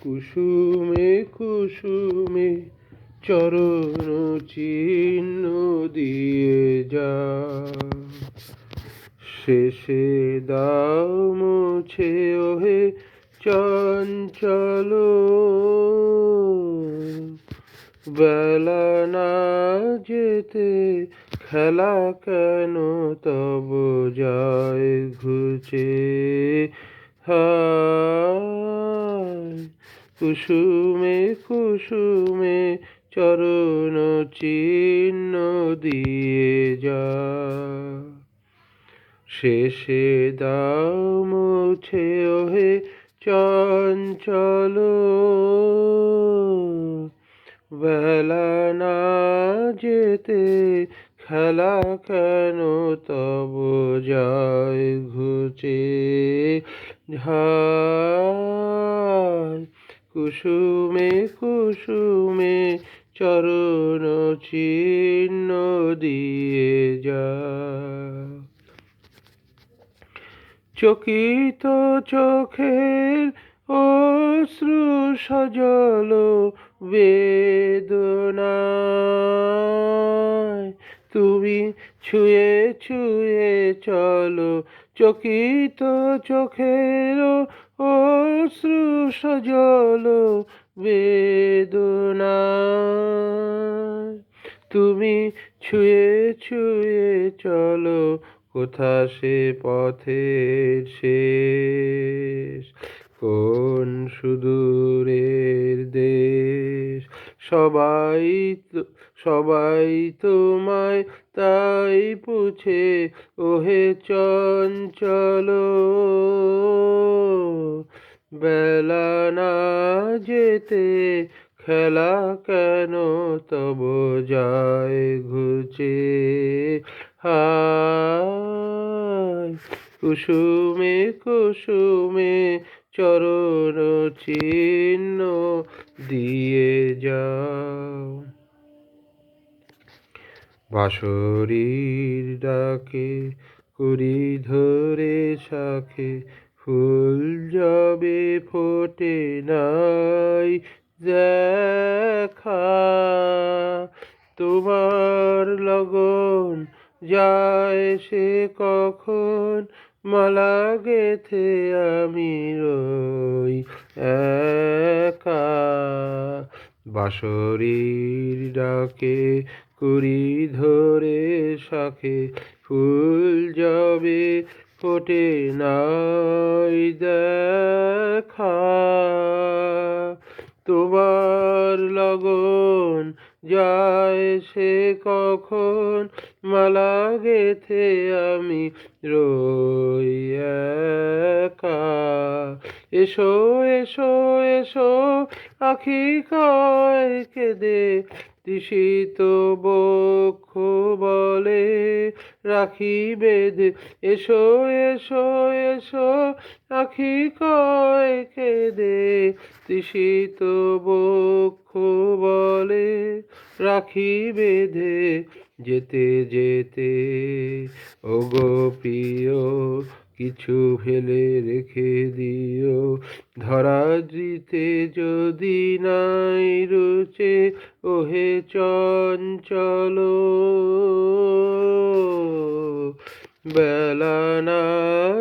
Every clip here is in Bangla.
কুসুমে কুসুমে চরণ চিহ্ন দিয়ে যা। শেষে দাও মুছে ওহে চঞ্চল। বেলা না যেতে খেলা কেন তব যায় ঘুচে হায় কুসুমে কুসুমে চরণ চিহ্ন দিয়ে যা। শেষে দাও মুছে ওহে চঞ্চল। বেলা না যেতে খেলা কেন তব যায় ঘুচে ঝায় কুসুমে কুসুমে চরণ চিহ্ন দিয়ে যা। চকিত চোখের অশ্রু সজল বেদনায়। তুমি ছুঁয়ে ছুঁয়ে চলো, চকিত চোখের অশ্রু সজল বেদনা। তুমি ছুঁয়ে ছুঁয়ে চলো, কোথা সে পথের শেষ? কোন সুদূরের দেশ? সবাই সবাই তোমায় তাই পুছে, ওহে চঞ্চল। বেলা না যেতে খেলা কেন তব যায় ঘুচে? হায়, কুসুমে কুসুমে চরণ চিহ্ন দিয়ে যাও। বাঁশরীর ডাকে কুড়ি ধরে শাখে ফুল যাবে ফোটে নাই দেখা। তোমার লগন যায় সে কখন? মালা গেথে আমি রই একা। বাঁশরীর ডাকে কুড়ি ধরে শাখে ফুল যাবে ফোটে নাই দেখা। তোমার লগন যায় সে কখন? মালা গেথে আমি রই একা। এসো এসো এসো, আখি কয় কেঁদে তৃষিত বক্ষ বলে রাখি বেদে। এসো এসো এসো, আখি কয় কেঁদে। তৃষিত বক্ষ বলে রাখি বেঁধে যেতে যেতে। ও গো প্রিয়, কিছু ফেলে রেখে দিও। ধরা দিতে যদি নাই রুচে ওহে চঞ্চল, বেলা না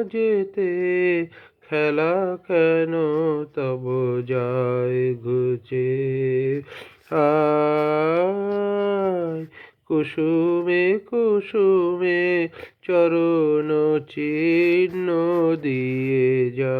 যেতে খেলা কেন তব যায় ঘুচে? আয় কুসুমে কুসুমে চরণ চিহ্ন দিয়ে যা।